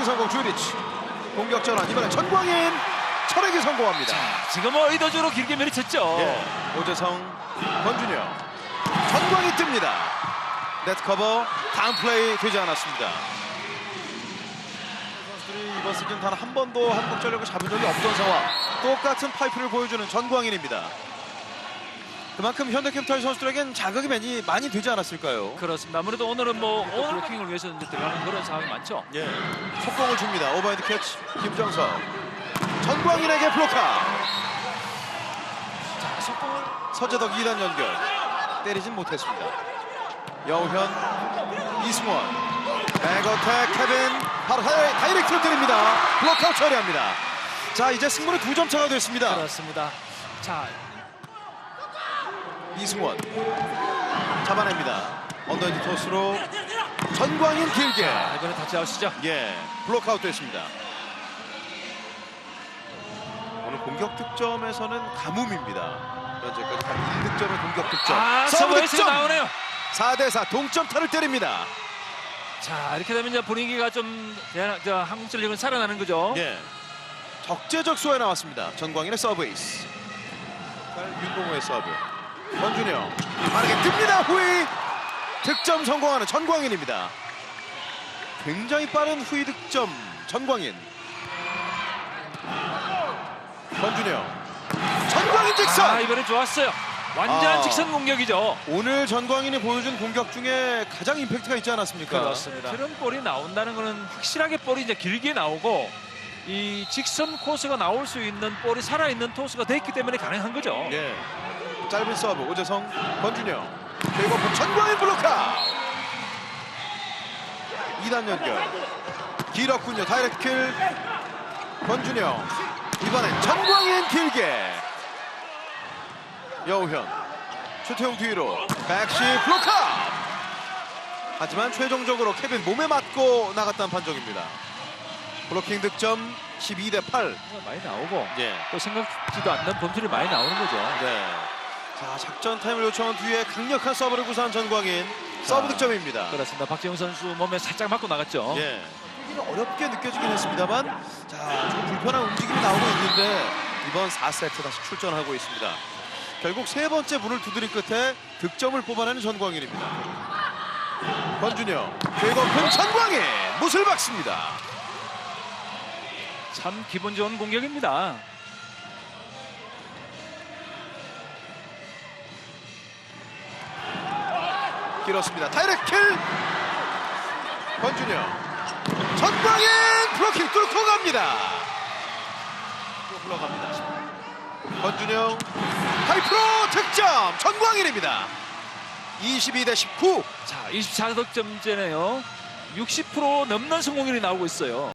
철학이 성공 주리치 공격 전환 이번엔 전광인 철학이 성공합니다. 지금 뭐 의도적으로 길게 밀어쳤죠. 예. 오재성 권준영 전광이 뜹니다. 네트 커버 다음 플레이 되지 않았습니다. 선수들이 이번 시즌 단 한 번도 한국 전력을 잡은 적이 없던 상황. 똑같은 파이프를 보여주는 전광인입니다. 그만큼 현대캐피탈 선수들에겐 자극이 많이, 많이 되지 않았을까요? 그렇습니다. 아무래도 오늘은 뭐 오늘 블로킹을 위해서 이제 들어가는 그런 상황이 많죠. 예. 속공을 줍니다. 오버헤드 캐치 김정석. 전광인에게 블로카. 자, 속공을 서재덕 2단 연결. 때리진 못했습니다. 여우현, 이승원. 백어택 케빈 바로 다이- 다이렉트로 때립니다. 블록아웃 처리합니다. 자 이제 승부는 두 점 차가 됐습니다. 그렇습니다. 자, 이승원 잡아냅니다. 언더헤드 토스로 전광인 길게. 아, 이번에 터치아웃이죠. 예, 블록아웃 됐습니다. 오늘 공격 득점에서는 가뭄입니다. 현재까지 단 1득점의 공격 득점. 아, 서브 득점! 나오네요. 4대4 동점타를 때립니다. 자, 이렇게 되면 이제 분위기가 좀저 한국 전력은 살아나는 거죠. 예. 적재적 수에 나왔습니다. 전광인의 서브 에이스. 윤봉호의 서브. 권준영 빠르게 뜹니다. 후위 득점 성공하는 전광인입니다. 굉장히 빠른 후위 득점 전광인. 권준영. 전광인 직선. 아, 이번에 좋았어요. 완전한 아. 직선 공격이죠. 오늘 전광인이 보여준 공격 중에 가장 임팩트가 있지 않았습니까? 그렇습니다. 그런 볼이 나온다는 것은 확실하게 볼이 이제 길게 나오고 이 직선 코스가 나올 수 있는 볼이 살아있는 토스가 됐기 때문에 가능한 거죠. 예. 짧은 서브 오재성 권준영. 그리고 전광인 블로카. 2단 연결. 길었군요. 다이렉트 킬. 권준영. 이번엔 전광인 길게. 여우현. 최태용 뒤로. 백시 블로카. 하지만 최종적으로 케빈 몸에 맞고 나갔다는 판정입니다. 블로킹 득점 12 대 8 많이 나오고 예. 또 생각지도 않는 범실이 많이 나오는 거죠. 네. 자 작전 타임을 요청한 뒤에 강력한 서브를 구사한 전광인 서브 득점입니다. 그렇습니다. 박지영 선수 몸에 살짝 맞고 나갔죠. 예. 어렵게 느껴지긴 했습니다만 자좀 불편한 움직임이 나오고 있는데 이번 4세트 다시 출전하고 있습니다. 결국 세 번째 문을 두드린 끝에 득점을 뽑아내는 전광인입니다. 권준영 최고픈 전광인 못을 박습니다. 참 기분 좋은 공격입니다. 길었습니다. 다이렉트 킬! 권준영. 전광인 블로킹 뚫고 갑니다. 또 흘러갑니다. 권준영 하이프로 득점 전광인입니다. 22 대 19. 자, 24득점째네요. 60% 넘는 성공률이 나오고 있어요.